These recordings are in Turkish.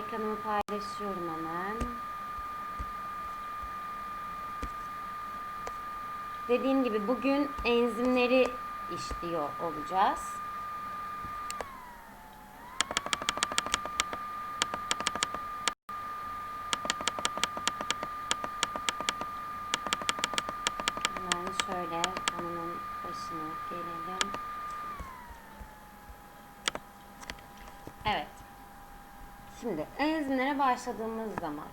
Ekranımı paylaşıyorum hemen. Dediğim gibi bugün enzimleri işliyor olacağız. Hemen şöyle konunun başına gelelim. Evet. Şimdi enzimlere başladığımız zaman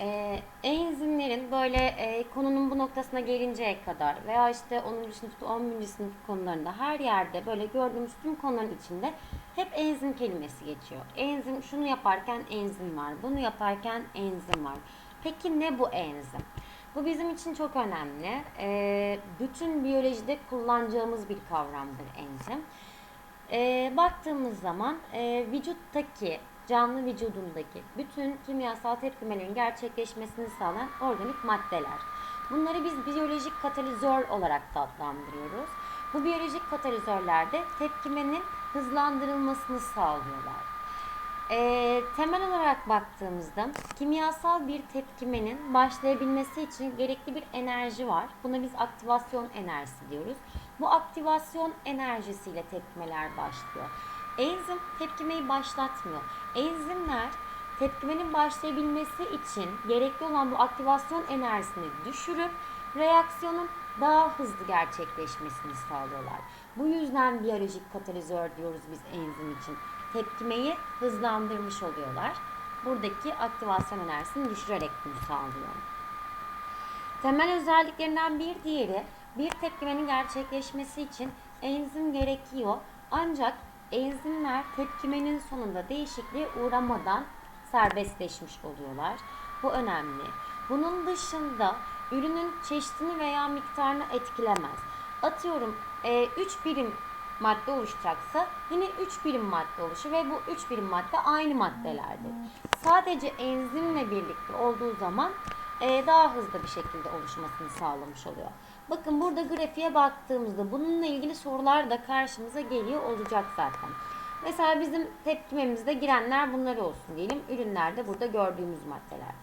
e, enzimlerin böyle e, konunun bu noktasına gelinceye kadar veya işte 10. sınıfta 11. sınıf konularında her yerde böyle gördüğümüz tüm konuların içinde hep enzim kelimesi geçiyor. Enzim şunu yaparken enzim var, bunu yaparken enzim var. Peki ne bu enzim? Bu bizim için çok önemli. E, bütün biyolojide kullanacağımız bir kavramdır enzim. E, baktığımız zaman e, vücuttaki canlı vücudundaki bütün kimyasal tepkimelerin gerçekleşmesini sağlayan organik maddeler. Bunları biz biyolojik katalizör olarak adlandırıyoruz. Bu biyolojik katalizörlerde tepkimenin hızlandırılmasını sağlıyorlar. E, temel olarak baktığımızda kimyasal bir tepkimenin başlayabilmesi için gerekli bir enerji var. Buna biz aktivasyon enerjisi diyoruz. Bu aktivasyon enerjisiyle tepkimeler başlıyor. Enzim tepkimeyi başlatmıyor. Enzimler tepkimenin başlayabilmesi için gerekli olan bu aktivasyon enerjisini düşürüp reaksiyonun daha hızlı gerçekleşmesini sağlıyorlar. Bu yüzden biyolojik katalizör diyoruz biz enzim için. Tepkimeyi hızlandırmış oluyorlar. Buradaki aktivasyon enerjisini düşürerek bunu sağlıyor. Temel özelliklerinden bir diğeri bir tepkimenin gerçekleşmesi için enzim gerekiyor. Ancak enzimler tepkimenin sonunda değişikliğe uğramadan serbestleşmiş oluyorlar. Bu önemli. Bunun dışında ürünün çeşidini veya miktarını etkilemez. Atıyorum 3 e, birim madde oluşacaksa yine 3 birim madde oluşur ve bu 3 birim madde aynı maddelerdir. Sadece enzimle birlikte olduğu zaman e, daha hızlı bir şekilde oluşmasını sağlamış oluyor. Bakın burada grafiğe baktığımızda bununla ilgili sorular da karşımıza geliyor olacak zaten. Mesela bizim tepkimemizde girenler bunlar olsun diyelim. Ürünlerde burada gördüğümüz maddeler.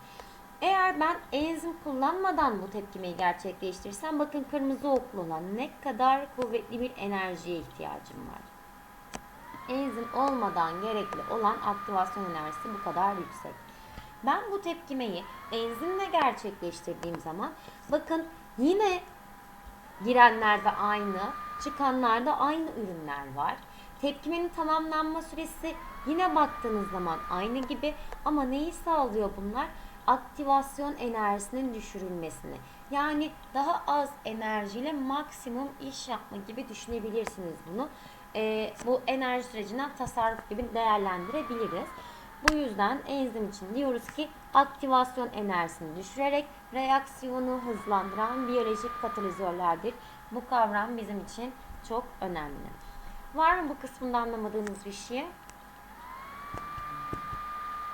Eğer ben enzim kullanmadan bu tepkimeyi gerçekleştirirsem bakın kırmızı oklu olan ne kadar kuvvetli bir enerjiye ihtiyacım var. Enzim olmadan gerekli olan aktivasyon enerjisi bu kadar yüksek. Ben bu tepkimeyi enzimle gerçekleştirdiğim zaman bakın yine girenlerde aynı, çıkanlarda aynı ürünler var. Tepkimenin tamamlanma süresi yine baktığınız zaman aynı gibi ama neyi sağlıyor bunlar? Aktivasyon enerjisinin düşürülmesini. Yani daha az enerjiyle maksimum iş yapma gibi düşünebilirsiniz bunu. Ee, bu enerji sürecinden tasarruf gibi değerlendirebiliriz. Bu yüzden enzim için diyoruz ki aktivasyon enerjisini düşürerek reaksiyonu hızlandıran biyolojik katalizörlerdir. Bu kavram bizim için çok önemli. Var mı bu kısmında anlamadığınız bir şey?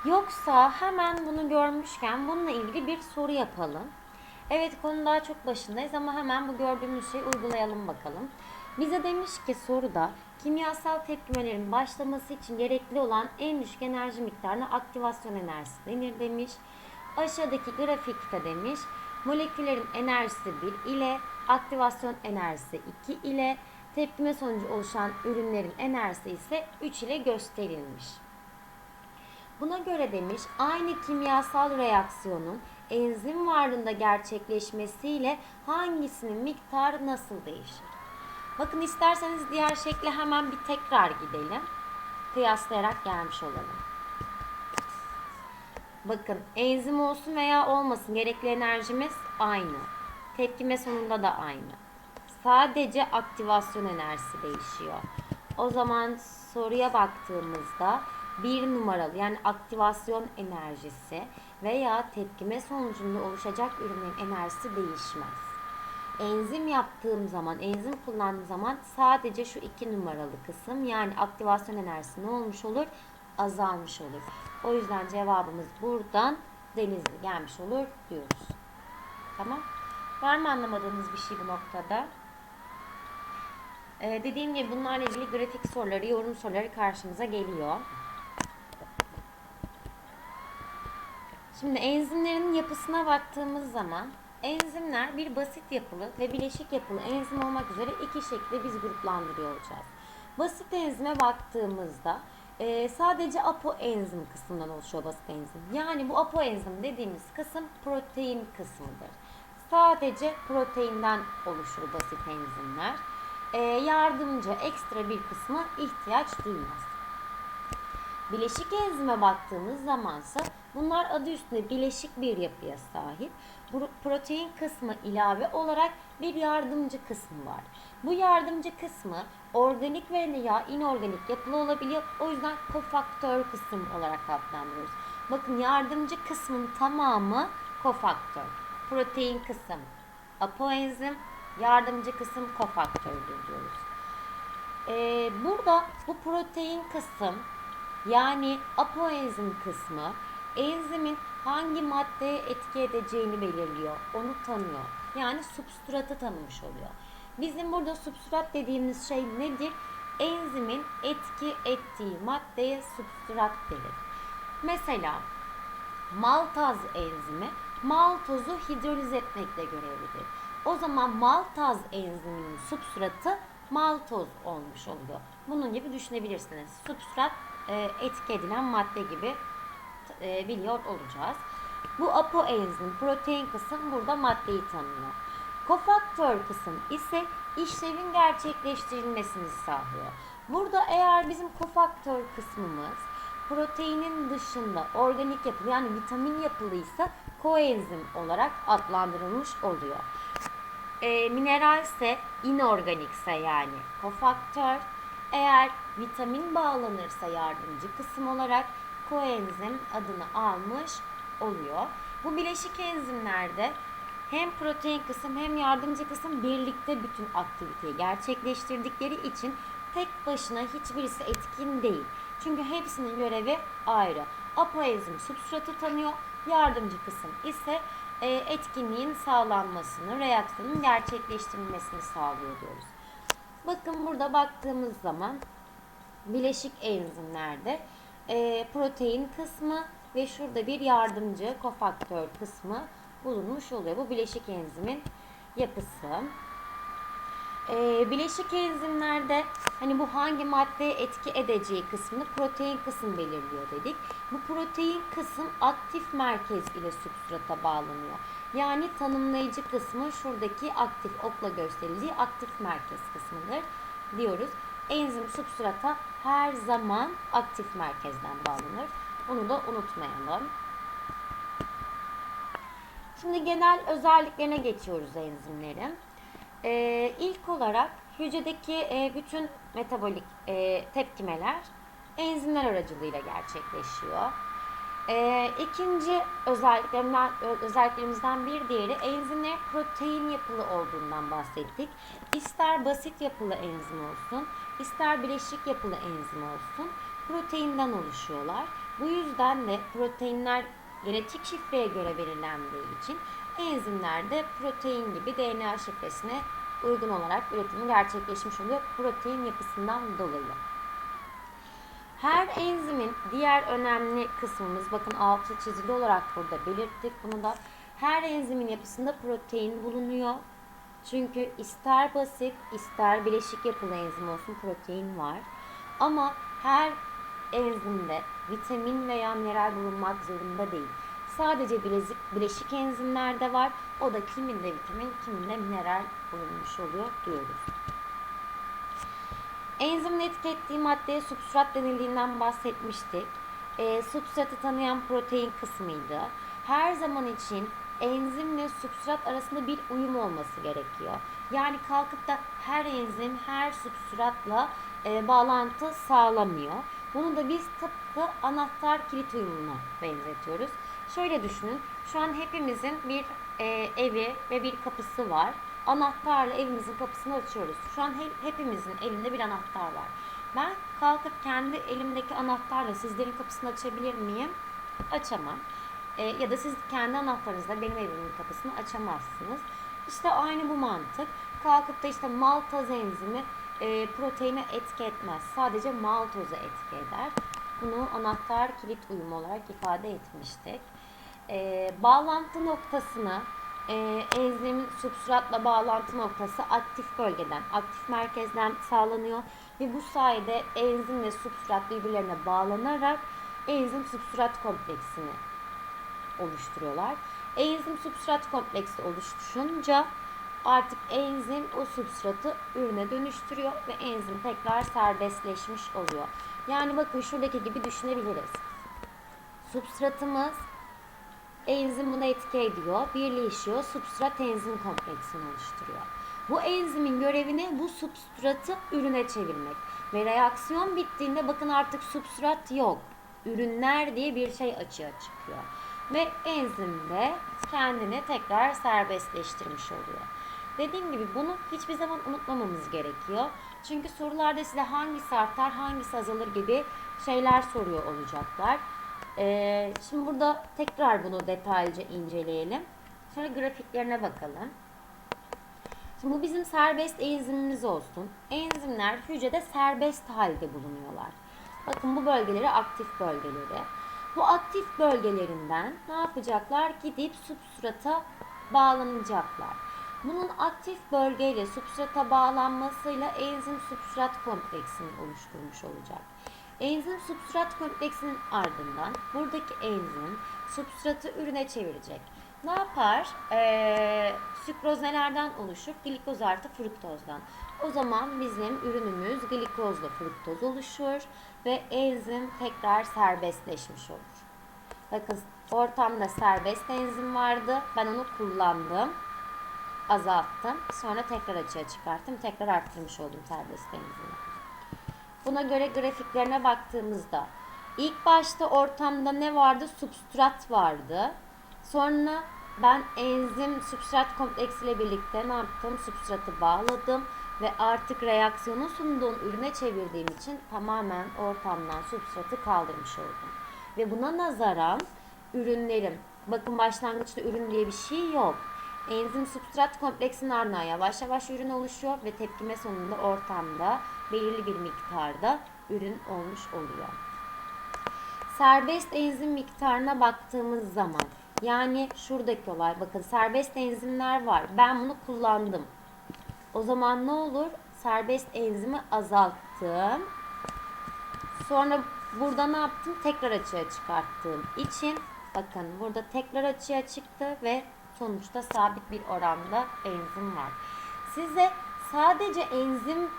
Yoksa hemen bunu görmüşken bununla ilgili bir soru yapalım. Evet konu daha çok başındayız ama hemen bu gördüğümüz şeyi uygulayalım bakalım. Bize demiş ki soruda kimyasal tepkimelerin başlaması için gerekli olan en düşük enerji miktarına aktivasyon enerjisi denir demiş. Aşağıdaki grafikte demiş moleküllerin enerjisi 1 ile aktivasyon enerjisi 2 ile tepkime sonucu oluşan ürünlerin enerjisi ise 3 ile gösterilmiş. Buna göre demiş aynı kimyasal reaksiyonun enzim varlığında gerçekleşmesiyle hangisinin miktarı nasıl değişir? Bakın isterseniz diğer şekle hemen bir tekrar gidelim. Kıyaslayarak gelmiş olalım. Bakın enzim olsun veya olmasın gerekli enerjimiz aynı. Tepkime sonunda da aynı. Sadece aktivasyon enerjisi değişiyor. O zaman soruya baktığımızda bir numaralı yani aktivasyon enerjisi veya tepkime sonucunda oluşacak ürünün enerjisi değişmez. Enzim yaptığım zaman, enzim kullandığım zaman sadece şu iki numaralı kısım yani aktivasyon enerjisi ne olmuş olur? Azalmış olur. O yüzden cevabımız buradan denizli gelmiş olur diyoruz. Tamam. Var mı anlamadığınız bir şey bu noktada? Ee, dediğim gibi bunlarla ilgili grafik soruları, yorum soruları karşımıza geliyor. Şimdi enzimlerin yapısına baktığımız zaman enzimler bir basit yapılı ve bileşik yapılı enzim olmak üzere iki şekilde biz gruplandırıyor olacağız. Basit enzime baktığımızda e, sadece apoenzim kısmından oluşuyor basit enzim. Yani bu apoenzim dediğimiz kısım protein kısmıdır. Sadece proteinden oluşur basit enzimler. E, yardımcı ekstra bir kısmı ihtiyaç duymaz. Bileşik enzime baktığımız zamansa bunlar adı üstünde bileşik bir yapıya sahip. Protein kısmı ilave olarak bir yardımcı kısmı var. Bu yardımcı kısmı organik veya inorganik yapılı olabiliyor. O yüzden kofaktör kısım olarak adlandırıyoruz. Bakın yardımcı kısmın tamamı kofaktör. Protein kısım apoenzim, yardımcı kısım kofaktördür diyoruz. Ee, burada bu protein kısım yani apoenzim kısmı enzimin hangi maddeye etki edeceğini belirliyor. Onu tanıyor. Yani substratı tanımış oluyor. Bizim burada substrat dediğimiz şey nedir? Enzimin etki ettiği maddeye substrat denir. Mesela maltaz enzimi maltozu hidroliz etmekle görevlidir. O zaman maltaz enziminin substratı maltoz olmuş oluyor. Bunun gibi düşünebilirsiniz. Substrat e, etki edilen madde gibi e, biliyor olacağız. Bu apoenzim protein kısım burada maddeyi tanıyor. Kofaktör kısım ise işlevin gerçekleştirilmesini sağlıyor. Burada eğer bizim kofaktör kısmımız proteinin dışında organik yapılı yani vitamin yapılıysa koenzim olarak adlandırılmış oluyor. E, mineral ise inorganikse yani kofaktör, eğer vitamin bağlanırsa yardımcı kısım olarak koenzim adını almış oluyor. Bu bileşik enzimlerde hem protein kısım hem yardımcı kısım birlikte bütün aktiviteyi gerçekleştirdikleri için tek başına hiçbirisi etkin değil. Çünkü hepsinin görevi ayrı. Apoenzim substratı tanıyor, yardımcı kısım ise e, etkinliğin sağlanmasını, reaksiyonun gerçekleştirilmesini sağlıyor diyoruz. Bakın burada baktığımız zaman bileşik enzimlerde e, protein kısmı ve şurada bir yardımcı kofaktör kısmı bulunmuş oluyor. Bu bileşik enzimin yapısı. E, bileşik enzimlerde hani bu hangi maddeye etki edeceği kısmını protein kısım belirliyor dedik. Bu protein kısım aktif merkez ile substrata bağlanıyor. Yani tanımlayıcı kısmı şuradaki aktif okla gösterildiği aktif merkez kısmıdır diyoruz. Enzim substrata her zaman aktif merkezden bağlanır. Onu da unutmayalım. Şimdi genel özelliklerine geçiyoruz enzimlerin. Ee, ilk olarak hücredeki e, bütün metabolik e, tepkimeler enzimler aracılığıyla gerçekleşiyor. E, ikinci özelliklerimden, özelliklerimizden bir diğeri enzimler protein yapılı olduğundan bahsettik. İster basit yapılı enzim olsun, ister bileşik yapılı enzim olsun proteinden oluşuyorlar. Bu yüzden de proteinler genetik şifreye göre belirlendiği için enzimler de protein gibi DNA şifresine uygun olarak üretimi gerçekleşmiş oluyor protein yapısından dolayı. Her enzimin diğer önemli kısmımız bakın altı çizili olarak burada belirttik bunu da her enzimin yapısında protein bulunuyor. Çünkü ister basit ister bileşik yapılı enzim olsun protein var. Ama her enzimde vitamin veya mineral bulunmak zorunda değil. Sadece bilezik, bileşik enzimlerde var. O da kiminde vitamin, kiminde mineral bulunmuş oluyor diyoruz. Enzimin etki ettiği maddeye substrat denildiğinden bahsetmiştik. E, substratı tanıyan protein kısmıydı. Her zaman için enzimle substrat arasında bir uyum olması gerekiyor. Yani kalkıp da her enzim her substratla e, bağlantı sağlamıyor. Bunu da biz tıpkı anahtar kilit uyumuna benzetiyoruz. Şöyle düşünün. Şu an hepimizin bir e, evi ve bir kapısı var. Anahtarla evimizin kapısını açıyoruz. Şu an he, hepimizin elinde bir anahtar var. Ben kalkıp kendi elimdeki anahtarla sizlerin kapısını açabilir miyim? Açamam. E, ya da siz kendi anahtarınızla benim evimin kapısını açamazsınız. İşte aynı bu mantık. Kalkıp da işte maltaz enzimi e, proteine etki etmez. Sadece maltoza etki eder. Bunu anahtar kilit uyumu olarak ifade etmiştik. e, bağlantı noktasını e, enzim substratla bağlantı noktası aktif bölgeden, aktif merkezden sağlanıyor ve bu sayede enzim ve substrat birbirlerine bağlanarak enzim substrat kompleksini oluşturuyorlar. Enzim substrat kompleksi oluşunca artık enzim o substratı ürüne dönüştürüyor ve enzim tekrar serbestleşmiş oluyor. Yani bakın şuradaki gibi düşünebiliriz. Substratımız enzim buna etki ediyor, birleşiyor, substrat enzim kompleksini oluşturuyor. Bu enzimin görevi ne? Bu substratı ürüne çevirmek. Ve reaksiyon bittiğinde bakın artık substrat yok. Ürünler diye bir şey açığa çıkıyor. Ve enzim de kendini tekrar serbestleştirmiş oluyor. Dediğim gibi bunu hiçbir zaman unutmamamız gerekiyor. Çünkü sorularda size hangisi artar, hangisi azalır gibi şeyler soruyor olacaklar. Ee, şimdi burada tekrar bunu detaylıca inceleyelim. Sonra grafiklerine bakalım. Şimdi bu bizim serbest enzimimiz olsun. Enzimler hücrede serbest halde bulunuyorlar. Bakın bu bölgeleri aktif bölgeleri. Bu aktif bölgelerinden ne yapacaklar? Gidip substrata bağlanacaklar. Bunun aktif bölgeyle substrata bağlanmasıyla enzim substrat kompleksini oluşturmuş olacak. Enzim substrat kompleksinin ardından buradaki enzim substratı ürüne çevirecek. Ne yapar? Ee, sükroz nelerden oluşur? Glikoz artı fruktozdan. O zaman bizim ürünümüz glikozla fruktoz oluşur ve enzim tekrar serbestleşmiş olur. Bakın ortamda serbest enzim vardı. Ben onu kullandım. Azalttım. Sonra tekrar açığa çıkarttım. Tekrar arttırmış oldum serbest enzimi. Buna göre grafiklerine baktığımızda ilk başta ortamda ne vardı? Substrat vardı. Sonra ben enzim substrat kompleksiyle birlikte ne yaptım? Substratı bağladım ve artık reaksiyonun sunduğum ürüne çevirdiğim için tamamen ortamdan substratı kaldırmış oldum. Ve buna nazaran ürünlerim, bakın başlangıçta ürün diye bir şey yok. Enzim substrat kompleksinin ardından yavaş yavaş ürün oluşuyor ve tepkime sonunda ortamda belirli bir miktarda ürün olmuş oluyor. Serbest enzim miktarına baktığımız zaman yani şuradaki olay bakın serbest enzimler var. Ben bunu kullandım. O zaman ne olur? Serbest enzimi azalttım. Sonra burada ne yaptım? Tekrar açığa çıkarttığım için bakın burada tekrar açığa çıktı ve sonuçta sabit bir oranda enzim var. Size sadece enzim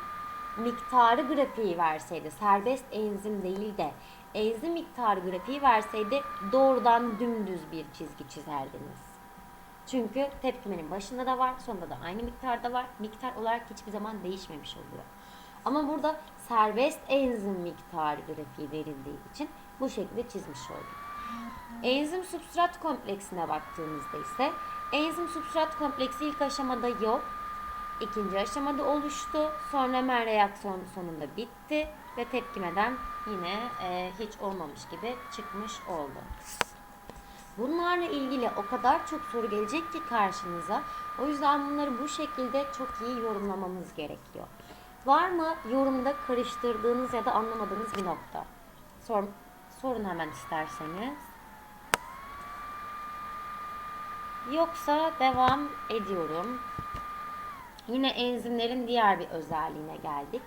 miktarı grafiği verseydi, serbest enzim değil de enzim miktarı grafiği verseydi doğrudan dümdüz bir çizgi çizerdiniz. Çünkü tepkimenin başında da var, sonunda da aynı miktarda var. Miktar olarak hiçbir zaman değişmemiş oluyor. Ama burada serbest enzim miktarı grafiği verildiği için bu şekilde çizmiş oldum. Enzim substrat kompleksine baktığımızda ise enzim substrat kompleksi ilk aşamada yok. İkinci aşamada oluştu. Sonra hemen reaksiyon sonunda bitti ve tepkimeden yine e, hiç olmamış gibi çıkmış oldu. Bunlarla ilgili o kadar çok soru gelecek ki karşınıza. O yüzden bunları bu şekilde çok iyi yorumlamamız gerekiyor. Var mı yorumda karıştırdığınız ya da anlamadığınız bir nokta? Sor, sorun hemen isterseniz. Yoksa devam ediyorum. Yine enzimlerin diğer bir özelliğine geldik.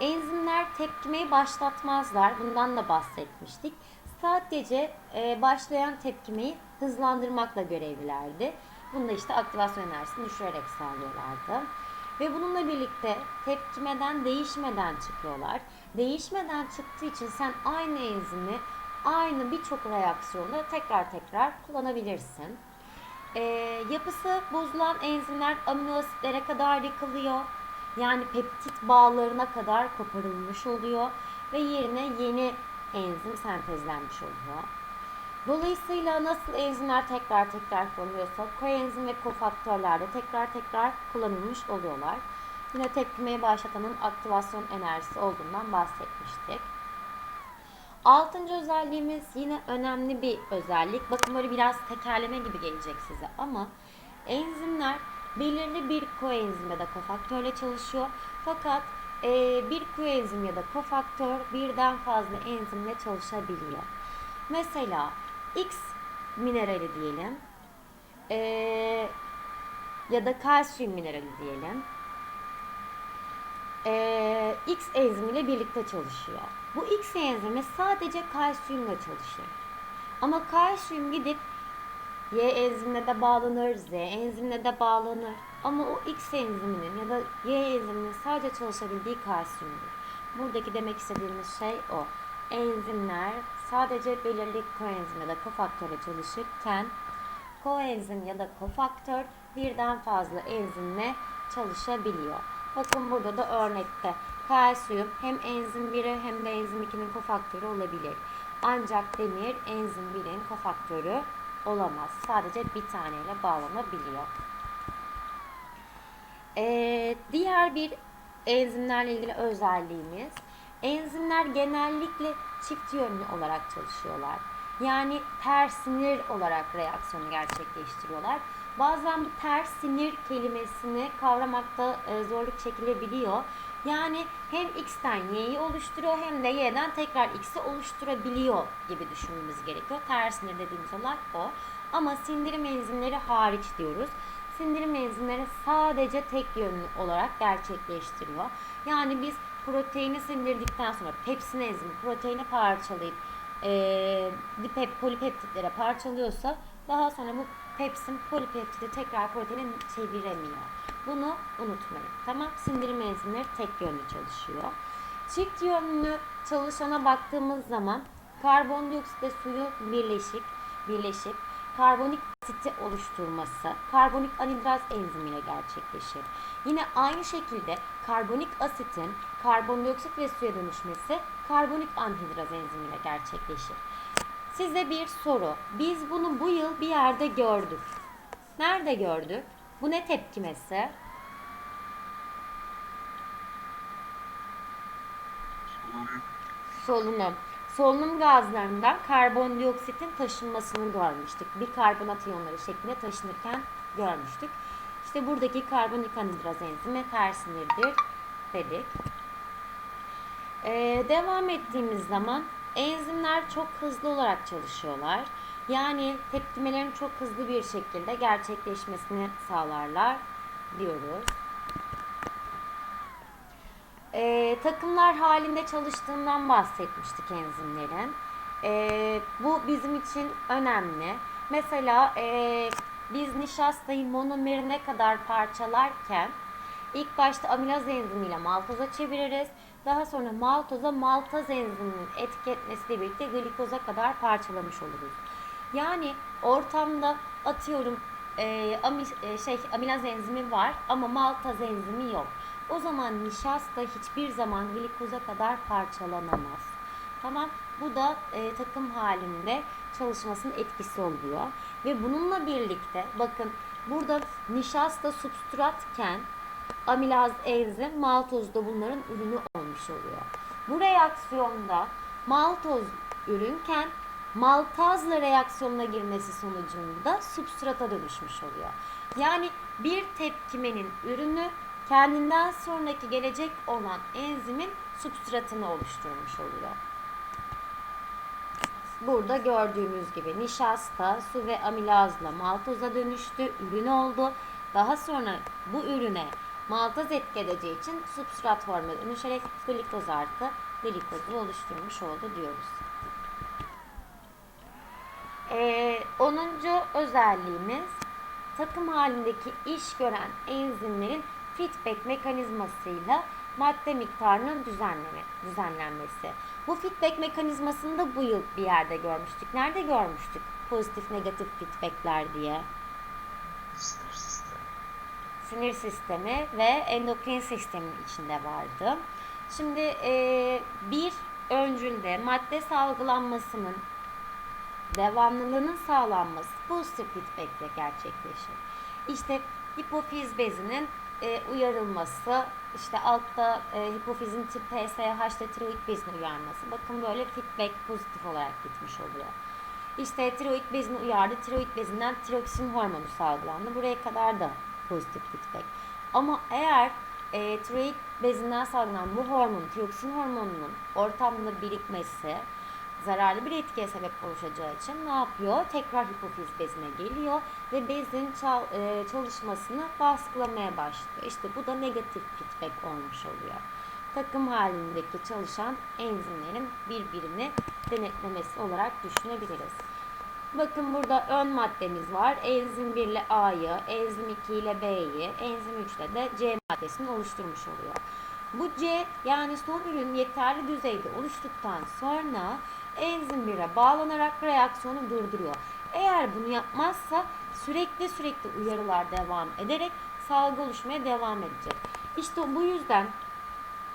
Enzimler tepkimeyi başlatmazlar. Bundan da bahsetmiştik. Sadece e, başlayan tepkimeyi hızlandırmakla görevlilerdi. Bunu da işte aktivasyon enerjisini düşürerek sağlıyorlardı. Ve bununla birlikte tepkimeden değişmeden çıkıyorlar. Değişmeden çıktığı için sen aynı enzimi aynı birçok reaksiyonda tekrar tekrar kullanabilirsin. E, yapısı bozulan enzimler amino asitlere kadar yıkılıyor. Yani peptit bağlarına kadar koparılmış oluyor ve yerine yeni enzim sentezlenmiş oluyor. Dolayısıyla nasıl enzimler tekrar tekrar kullanılıyorsa koenzim ve kofaktörler de tekrar tekrar kullanılmış oluyorlar. Yine tepkimeyi başlatanın aktivasyon enerjisi olduğundan bahsetmiştik. Altıncı özelliğimiz yine önemli bir özellik. Bakın böyle biraz tekerleme gibi gelecek size ama enzimler belirli bir koenzim ya da kofaktörle çalışıyor. Fakat e, bir koenzim ya da kofaktör birden fazla enzimle çalışabiliyor. Mesela X minerali diyelim. Ee, ya da kalsiyum minerali diyelim. Ee, X enzimiyle birlikte çalışıyor. Bu X enzimi sadece kalsiyumla çalışır. Ama kalsiyum gidip Y enzimine de bağlanır, Z enzimine de bağlanır. Ama o X enziminin ya da Y enziminin sadece çalışabildiği kalsiyumdur. Buradaki demek istediğimiz şey o. Enzimler sadece belirli koenzim ya da kofaktöre çalışırken koenzim ya da kofaktör birden fazla enzimle çalışabiliyor. Bakın burada da örnekte kalsiyum hem enzim 1'i hem de enzim 2'nin kofaktörü olabilir. Ancak demir enzim 1'in kofaktörü olamaz. Sadece bir taneyle bağlanabiliyor. Ee, diğer bir enzimlerle ilgili özelliğimiz enzimler genellikle çift yönlü olarak çalışıyorlar. Yani ters sinir olarak reaksiyonu gerçekleştiriyorlar. Bazen bu ters sinir kelimesini kavramakta e, zorluk çekilebiliyor. Yani hem X'ten Y'yi oluşturuyor hem de Y'den tekrar X'i oluşturabiliyor gibi düşünmemiz gerekiyor. Ters sinir dediğimiz olay o. Ama sindirim enzimleri hariç diyoruz. Sindirim enzimleri sadece tek yönlü olarak gerçekleştiriyor. Yani biz proteini sindirdikten sonra pepsin enzimi proteini parçalayıp e, dipep, polipeptitlere parçalıyorsa daha sonra bu pepsin polipeptidi tekrar proteine çeviremiyor. Bunu unutmayın. Tamam. Sindirim enzimleri tek yönlü çalışıyor. Çift yönlü çalışana baktığımız zaman karbondioksit ve suyu birleşik, birleşip karbonik asiti oluşturması karbonik anhidraz enzimiyle gerçekleşir. Yine aynı şekilde karbonik asitin karbondioksit ve suya dönüşmesi karbonik anhidraz enzimiyle gerçekleşir. Size bir soru. Biz bunu bu yıl bir yerde gördük. Nerede gördük? Bu ne tepkimesi? Solunum. Solunum gazlarından karbondioksitin taşınmasını görmüştük. Bir karbonat iyonları şeklinde taşınırken görmüştük. İşte buradaki karbonik anhidraz enzimi tersinirdir dedik. Ee, devam ettiğimiz zaman enzimler çok hızlı olarak çalışıyorlar. Yani tepkimelerin çok hızlı bir şekilde gerçekleşmesini sağlarlar diyoruz. Ee, takımlar halinde çalıştığından bahsetmiştik enzimlerin. Ee, bu bizim için önemli. Mesela e, biz nişastayı monomerine kadar parçalarken ilk başta amilaz enzimiyle maltoza çeviririz. Daha sonra maltoza maltaz enziminin etki etmesiyle birlikte glikoza kadar parçalamış oluruz. Yani ortamda atıyorum e, ami, e, şey amilaz enzimi var ama maltaz enzimi yok. O zaman nişasta hiçbir zaman glikoza kadar parçalanamaz. Tamam. Bu da e, takım halinde çalışmasının etkisi oluyor. Ve bununla birlikte bakın burada nişasta substratken amilaz enzim maltoz da bunların ürünü olmuş oluyor. Bu reaksiyonda maltoz ürünken maltazla reaksiyonuna girmesi sonucunda substrata dönüşmüş oluyor. Yani bir tepkimenin ürünü kendinden sonraki gelecek olan enzimin substratını oluşturmuş oluyor. Burada gördüğümüz gibi nişasta su ve amilazla maltoza dönüştü, ürün oldu. Daha sonra bu ürüne maltaz etki edeceği için substrat formuna dönüşerek glikoz artı glikozu oluşturmuş oldu diyoruz. Ee, 10. özelliğimiz takım halindeki iş gören enzimlerin feedback mekanizmasıyla madde miktarının düzenleme, düzenlenmesi. Bu feedback mekanizmasını da bu yıl bir yerde görmüştük. Nerede görmüştük? Pozitif negatif feedbackler diye. Sinir sistemi. Sinir sistemi ve endokrin sistemin içinde vardı. Şimdi e, bir öncülde madde salgılanmasının devamlılığının sağlanması pozitif feedback ile gerçekleşir. İşte hipofiz bezinin e, uyarılması, işte altta e, hipofizin tip TSH'de tiroid bezini uyarması. Bakın böyle feedback pozitif olarak gitmiş oluyor. İşte tiroid bezini uyardı, tiroid bezinden tiroksin hormonu salgılandı. Buraya kadar da pozitif feedback. Ama eğer e, tiroid bezinden salgılanan bu hormon, tiroksin hormonunun ortamda birikmesi zararlı bir etkiye sebep oluşacağı için ne yapıyor? Tekrar hipofiz bezine geliyor ve bezin çal- e, çalışmasını baskılamaya başlıyor. İşte bu da negatif feedback olmuş oluyor. Takım halindeki çalışan enzimlerin birbirini denetlemesi olarak düşünebiliriz. Bakın burada ön maddemiz var. Enzim 1 ile A'yı, enzim 2 ile B'yi, enzim 3 ile de C maddesini oluşturmuş oluyor. Bu C yani son ürün yeterli düzeyde oluştuktan sonra enzim 1'e bağlanarak reaksiyonu durduruyor. Eğer bunu yapmazsa sürekli sürekli uyarılar devam ederek salgı oluşmaya devam edecek. İşte bu yüzden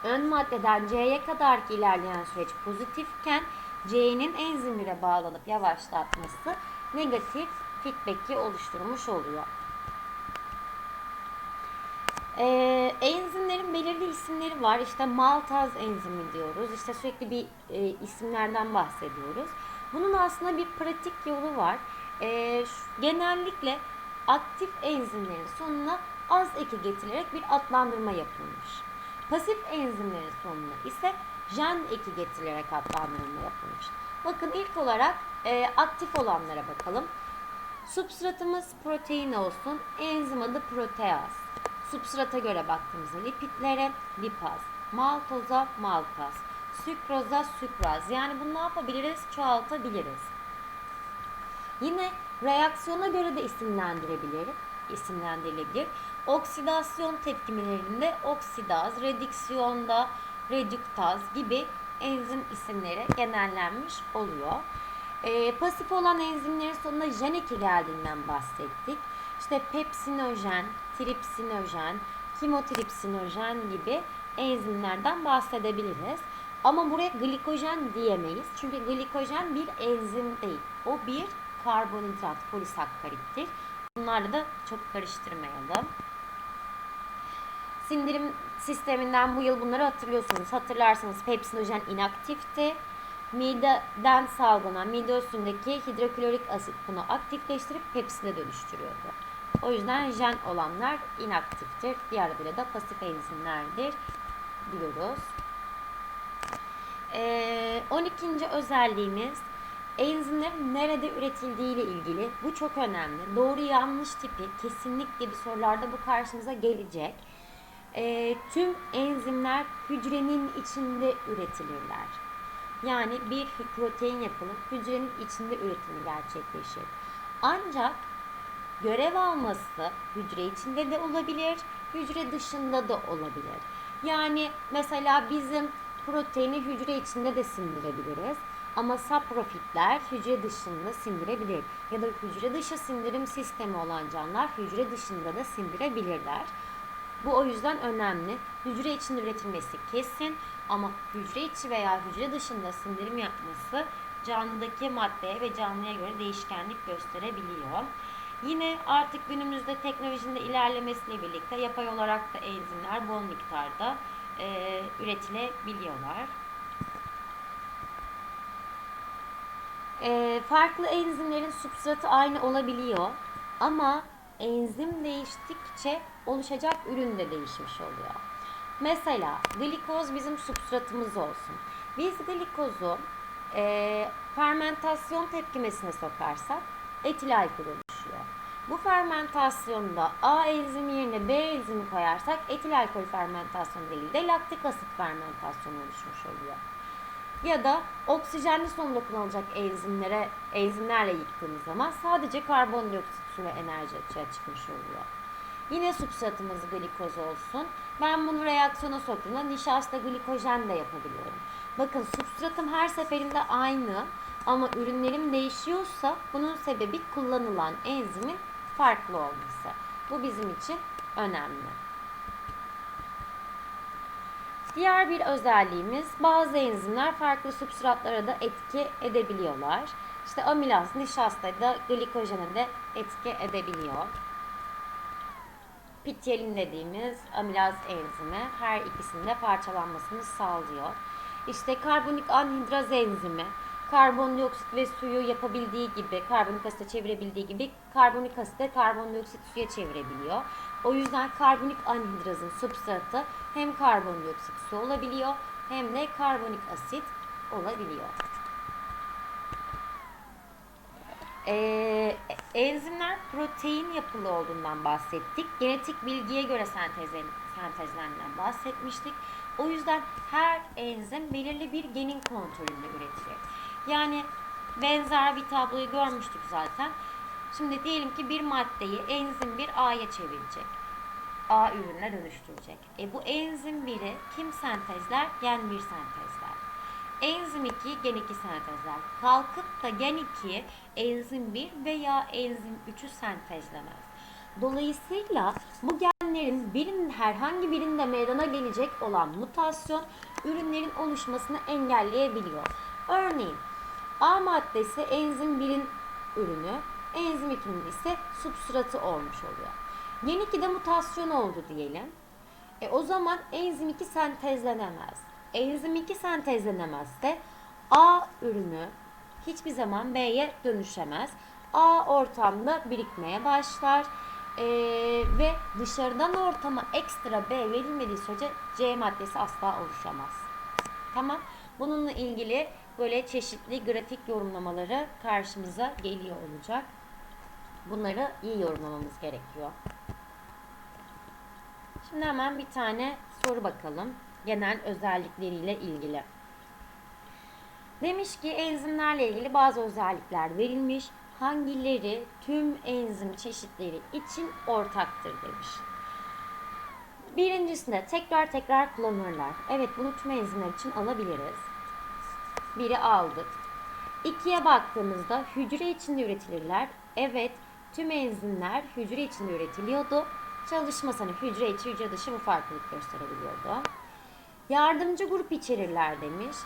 ön maddeden C'ye kadar ki ilerleyen süreç pozitifken C'nin enzim 1'e bağlanıp yavaşlatması negatif feedback'i oluşturmuş oluyor. Ee, enzimlerin belirli isimleri var. İşte maltaz enzimi diyoruz. İşte sürekli bir e, isimlerden bahsediyoruz. Bunun aslında bir pratik yolu var. Ee, genellikle aktif enzimlerin sonuna az eki getirilerek bir adlandırma yapılmış. Pasif enzimlerin sonuna ise jen eki getirilerek adlandırma yapılmış. Bakın ilk olarak e, aktif olanlara bakalım. Substratımız protein olsun. Enzim adı proteaz. Substrata göre baktığımızda lipidlere lipaz, maltoza maltaz, sükroza sükraz. Yani bunu ne yapabiliriz? Çoğaltabiliriz. Yine reaksiyona göre de isimlendirebilir, isimlendirilebilir. Oksidasyon tepkimelerinde oksidaz, redüksiyonda redüktaz gibi enzim isimleri genellenmiş oluyor. Ee, pasif olan enzimlerin sonuna jen eki geldiğinden bahsettik. İşte pepsinojen, tripsinojen, kimotripsinojen gibi enzimlerden bahsedebiliriz. Ama buraya glikojen diyemeyiz. Çünkü glikojen bir enzim değil. O bir karbonhidrat, polisakkarittir. Bunlarla da çok karıştırmayalım. Sindirim sisteminden bu yıl bunları hatırlıyorsunuz. Hatırlarsanız pepsinojen inaktifti. Mideden salgılanan mide üstündeki hidroklorik asit bunu aktifleştirip pepsine dönüştürüyordu. O yüzden jen olanlar inaktiftir. Diğer adıyla da pasif enzimlerdir diyoruz. Ee, 12. özelliğimiz enzimlerin nerede üretildiği ile ilgili. Bu çok önemli. Doğru yanlış tipi kesinlikle bir sorularda bu karşımıza gelecek. Ee, tüm enzimler hücrenin içinde üretilirler. Yani bir protein yapılıp hücrenin içinde üretimi gerçekleşir. Ancak görev alması hücre içinde de olabilir, hücre dışında da olabilir. Yani mesela bizim proteini hücre içinde de sindirebiliriz. Ama saprofitler hücre dışında sindirebilir. Ya da hücre dışı sindirim sistemi olan canlılar hücre dışında da sindirebilirler. Bu o yüzden önemli. Hücre içinde üretilmesi kesin ama hücre içi veya hücre dışında sindirim yapması canlıdaki maddeye ve canlıya göre değişkenlik gösterebiliyor. Yine artık günümüzde teknolojinin de ilerlemesiyle birlikte yapay olarak da enzimler bol miktarda e, üretilebiliyorlar. E, farklı enzimlerin substratı aynı olabiliyor ama enzim değiştikçe oluşacak ürün de değişmiş oluyor. Mesela glikoz bizim substratımız olsun. Biz glikozu e, fermentasyon tepkimesine sokarsak etil alkol oluşuyor. Bu fermentasyonda A enzimi yerine B enzimi koyarsak etil alkol fermentasyonu değil de laktik asit fermentasyonu oluşmuş oluyor. Ya da oksijenli sonunda kullanılacak enzimlere enzimlerle yıktığımız zaman sadece karbondioksit ve enerji açığa çıkmış oluyor. Yine substratımız glikoz olsun. Ben bunu reaksiyona soktuğumda nişasta glikojen de yapabiliyorum. Bakın substratım her seferinde aynı ama ürünlerim değişiyorsa bunun sebebi kullanılan enzimin farklı olması. Bu bizim için önemli. Diğer bir özelliğimiz bazı enzimler farklı substratlara da etki edebiliyorlar. İşte amilaz nişastaya da glikojene de etki edebiliyor. Pityelin dediğimiz amilaz enzimi her ikisinde parçalanmasını sağlıyor. İşte karbonik anhidraz enzimi karbondioksit ve suyu yapabildiği gibi, karbonik asite çevirebildiği gibi karbonik asite karbondioksit suya çevirebiliyor. O yüzden karbonik anhidrazın substratı hem karbondioksit su olabiliyor hem de karbonik asit olabiliyor. Ee, enzimler protein yapılı olduğundan bahsettik. Genetik bilgiye göre sentezlen, sentezlendiğinden bahsetmiştik. O yüzden her enzim belirli bir genin kontrolünde üretilir. Yani benzer bir tabloyu görmüştük zaten. Şimdi diyelim ki bir maddeyi enzim 1 A'ya çevirecek. A ürününe dönüştürecek. E bu enzim 1'i kim sentezler? Gen 1 sentezler. Enzim 2 gen 2 sentezler. Kalkıp da gen 2 enzim 1 veya enzim 3'ü sentezlemez. Dolayısıyla bu genlerin birinin herhangi birinde meydana gelecek olan mutasyon ürünlerin oluşmasını engelleyebiliyor. Örneğin A maddesi enzim 1'in ürünü, enzim 2'nin ise substratı olmuş oluyor. Gen 2'de mutasyon oldu diyelim. E o zaman enzim 2 sentezlenemez. Enzim 2 sentezlenemezse A ürünü hiçbir zaman B'ye dönüşemez. A ortamda birikmeye başlar. Ee, ve dışarıdan ortama ekstra B verilmediği sürece C maddesi asla oluşamaz. Tamam. Bununla ilgili böyle çeşitli grafik yorumlamaları karşımıza geliyor olacak. Bunları iyi yorumlamamız gerekiyor. Şimdi hemen bir tane soru bakalım. Genel özellikleriyle ilgili. Demiş ki enzimlerle ilgili bazı özellikler verilmiş. Hangileri tüm enzim çeşitleri için ortaktır demiş. Birincisinde tekrar tekrar kullanırlar. Evet bunu tüm enzimler için alabiliriz. Biri aldık. İkiye baktığımızda hücre içinde üretilirler. Evet tüm enzimler hücre içinde üretiliyordu. Çalışması hani hücre içi hücre dışı bu farklılık gösterebiliyordu. Yardımcı grup içerirler demiş.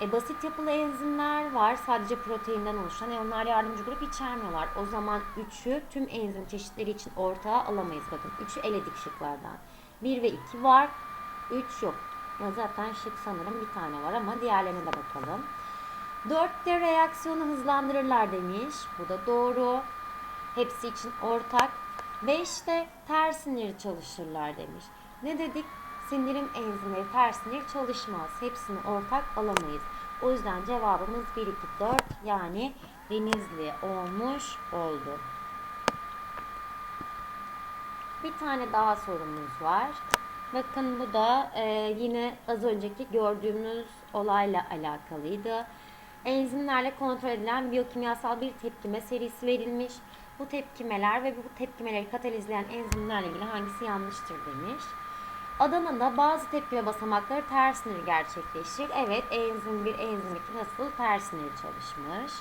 E, basit yapılı enzimler var sadece proteinden oluşan. E, onlar yardımcı grup içermiyorlar. O zaman 3'ü tüm enzim çeşitleri için ortağa alamayız. Bakın 3'ü eledik şıklardan. 1 ve 2 var. 3 yok. Zaten şık sanırım bir tane var ama diğerlerine de bakalım. 4'te reaksiyonu hızlandırırlar demiş. Bu da doğru. Hepsi için ortak. 5'te ters sinir çalışırlar demiş. Ne dedik? Sindirim enzimleri ters sinir çalışmaz. Hepsini ortak alamayız. O yüzden cevabımız 1, 2, 4 yani denizli olmuş oldu. Bir tane daha sorumuz var. Bakın bu da e, yine az önceki gördüğümüz olayla alakalıydı. Enzimlerle kontrol edilen biyokimyasal bir tepkime serisi verilmiş. Bu tepkimeler ve bu tepkimeleri katalizleyen enzimlerle ilgili hangisi yanlıştır demiş. Adana'da bazı tepkime basamakları ters gerçekleşir. Evet enzim 1, enzim 2 nasıl ters çalışmış.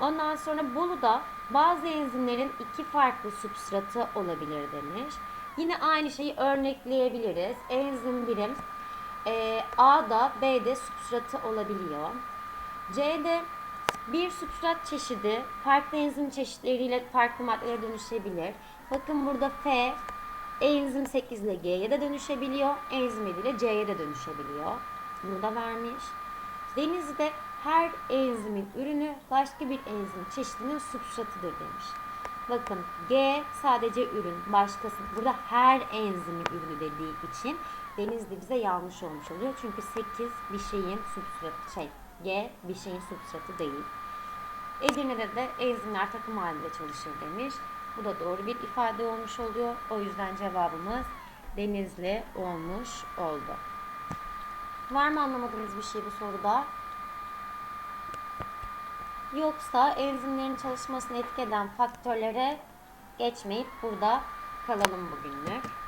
Ondan sonra Bolu'da bazı enzimlerin iki farklı substratı olabilir demiş. Yine aynı şeyi örnekleyebiliriz. Enzim birim e, A'da B'de substratı olabiliyor. C'de bir substrat çeşidi farklı enzim çeşitleriyle farklı maddelere dönüşebilir. Bakın burada F enzim 8 ile G'ye de dönüşebiliyor. Enzim 7 ile C'ye de dönüşebiliyor. Bunu da vermiş. Denizde her enzimin ürünü başka bir enzim çeşidinin substratıdır demiş. Bakın G sadece ürün, başkası. Burada her enzimin ürünü dediği için Denizli bize yanlış olmuş oluyor. Çünkü 8 bir şeyin substratı şey G bir şeyin substratı değil. Edirne'de de enzimler takım halinde çalışır demiş. Bu da doğru bir ifade olmuş oluyor. O yüzden cevabımız Denizli olmuş oldu. Var mı anlamadığınız bir şey bu soruda? Yoksa enzimlerin çalışmasını etki eden faktörlere geçmeyip burada kalalım bugünlük.